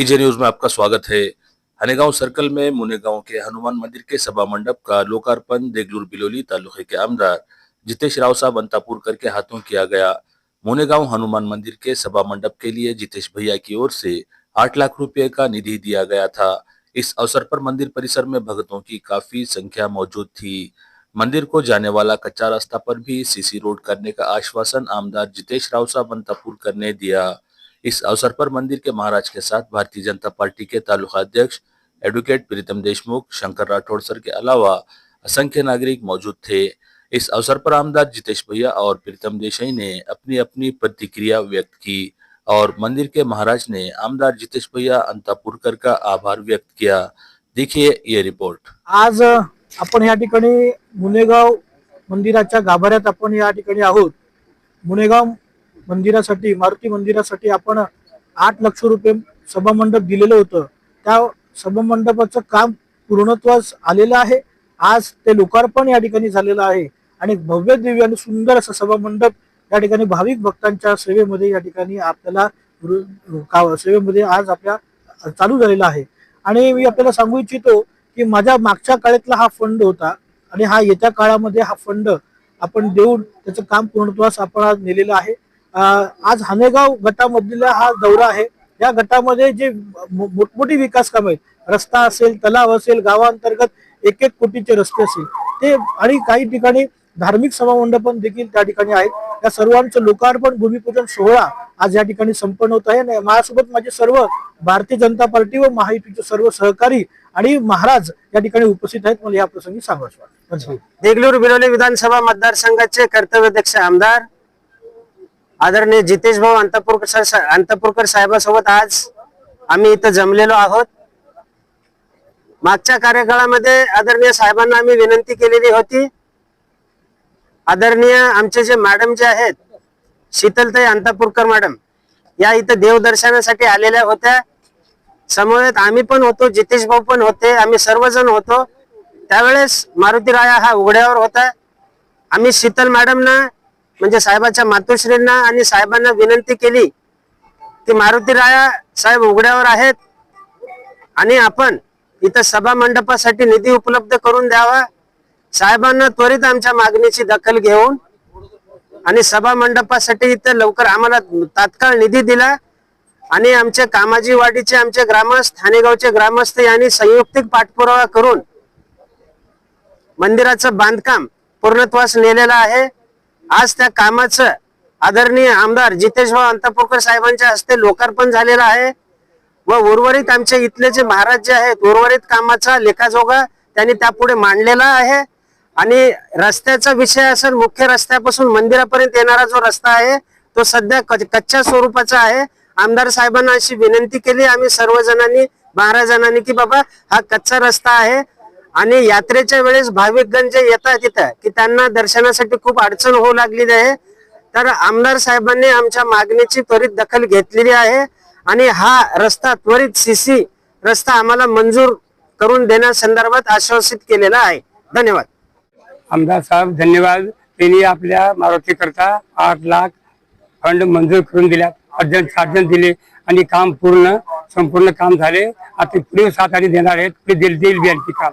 EJ news में आपका स्वागत है। हनेगांव सर्कल में मुनेगांव के हनुमान मंदिर के सभा मंडप का लोकार्पण, देगलूर बिलोली तालुके के आमदार जितेश राव साहब अंतापुरकर के हाथों किया गया। मुनेगांव हनुमान मंदिर के सभा मंडप के लिए जितेश भैया की ओर से आठ लाख रुपए का निधि दिया गया था। इस अवसर पर मंदिर परिसर में भक्तों की काफ़ी संख्या मौजूद थी। मंदिर को जाने वाला कच्चा रास्ता पर भी सीसी रोड करने का आश्वासन आमदार जितेश राव साहब अंतापुरकर ने दिया। इस अवसर पर मंदिर के महाराज के साथ भारतीय जनता पार्टी के तालुकाध्यक्ष एडवोकेट प्रीतम देशमुख शंकर राठौड़ सर के अलावा असंख्य नागरिक मौजूद थे। इस अवसर पर आमदार जितेश भैया और प्रीतम देसाई ने अपनी अपनी प्रतिक्रिया व्यक्त की और मंदिर के महाराज ने आमदार जितेश भैया अंतापुरकर का आभार व्यक्त किया। देखिए ये रिपोर्ट। आज आपण या ठिकाणी मुनेगाव मंदिराच्या गाभाऱ्यात आपण या ठिकाणी आहोत। मुनेगाव मंदिरासाठी मारुती मंदिरासाठी आपण आठ लक्ष रुपये सभामंडप दिलेलं होतं. त्या सभामंडपाचं काम पूर्णत्वास आलेलं आहे. आज ते लोकार्पण या ठिकाणी झालेलं आहे. आणि भव्य दिव्य आणि सुंदर असं सभामंडप या ठिकाणी भाविक भक्तांच्या सेवेमध्ये या ठिकाणी आपल्याला का- सेवेमध्ये आज आपल्या चालू झालेला आहे. आणि मी आपल्याला सांगू इच्छितो की माझ्या मागच्या काळातला हा फंड होता आणि हा येत्या काळामध्ये हा फंड आपण देऊन त्याचं काम पूर्णत्वास आपण आज नेलेलं आहे. आज हनेगाव गटामधला हा दौरा आहे. या गटामध्ये जे मोठमोठी विकास कामं आहेत. रस्ता असेल तलाव असेल गावांतर्गत एक एक कोटीचे रस्ते असेल. ते आणि काही ठिकाणी धार्मिक सभामंडपन देखील त्या ठिकाणी आहेत. या सर्वांचं लोकार्पण भूमिपूजन सोहळा आज या ठिकाणी संपन्न होत आहे. माझ्यासोबत माझे सर्व भारतीय जनता पार्टी व महायुतीचे सर्व सहकारी आणि महाराज या ठिकाणी उपस्थित आहेत. मला या प्रसंगी सांगायचं देगलूर बिरोली विधानसभा मतदारसंघाचे कर्तव्याध्यक्ष आमदार आदरणीय जितेश भाऊ अंतपूरकर अंतपूरकर साहेबांसोबत आज आम्ही इथं जमलेलो आहोत. मागच्या कार्यकाळामध्ये आदरणीय साहेबांना आम्ही विनंती केलेली होती. आदरणीय आमचे जे मॅडम जे आहेत शीतलताई अंतापूरकर मॅडम या इथं देवदर्शनासाठी आलेल्या होत्या. समवेत आम्ही पण होतो जितेश भाऊ पण होते आम्ही सर्वजण होतो. त्यावेळेस मारुती राया हा उघड्यावर होता. आम्ही शीतल मॅडमना म्हणजे साहेबाच्या मातोश्रींना आणि साहेबांना विनंती केली की मारुती राया साहेब उघड्यावर आहेत आणि आपण इथं सभा मंडपासाठी निधी उपलब्ध करून द्यावा. साहेबांना त्वरित आमच्या मागणीची दखल घेऊन आणि सभा मंडपासाठी इथं लवकर आम्हाला तात्काळ निधी दिला आणि आमच्या कामाजी वाडीचे आमचे ग्रामस्थ ठाणेगावचे ग्रामस्थ यांनी संयुक्तिक पाठपुरावा करून मंदिराचं बांधकाम पूर्णत्वास नेलेलं आहे. आज त्या कामाचं आदरणीय आमदार जितेश भाऊ अंतापूरकर साहेबांच्या हस्ते लोकार्पण झालेलं आहे. व उर्वरित आमचे इथले जे महाराज जे आहेत उर्वरित कामाचा लेखाजोगा त्यांनी त्यापुढे मांडलेला आहे. आणि रस्त्याचा विषय असेल मुख्य रस्त्यापासून मंदिरापर्यंत येणारा जो रस्ता आहे तो सध्या कच्च्या स्वरूपाचा आहे. आमदार साहेबांना अशी विनंती केली. आम्ही सर्वजणांनी महाराजांनी की बाबा हा कच्चा रस्ता आहे. आणि यात्रेच्या वेळेस भाविकगण जे येतात तिथं की त्यांना दर्शनासाठी खूप अडचण होऊ लागलेली आहे. तर आमदार साहेबांनी आमच्या मागणीची त्वरित दखल घेतलेली आहे आणि हा रस्ता त्वरित सीसी रस्ता आम्हाला मंजूर करून देण्यासंदर्भात आश्वासित केलेला आहे. धन्यवाद. आमदार साहेब धन्यवाद. त्यांनी आपल्या मारुतीकरता आठ लाख फंड मंजूर करून दिल्या. अर्जंट चार्जन दिले आणि काम पूर्ण संपूर्ण काम झाले. आता पुढील सात आणि देणार आहेत. पुढे दिल देईल बी आणखी काम.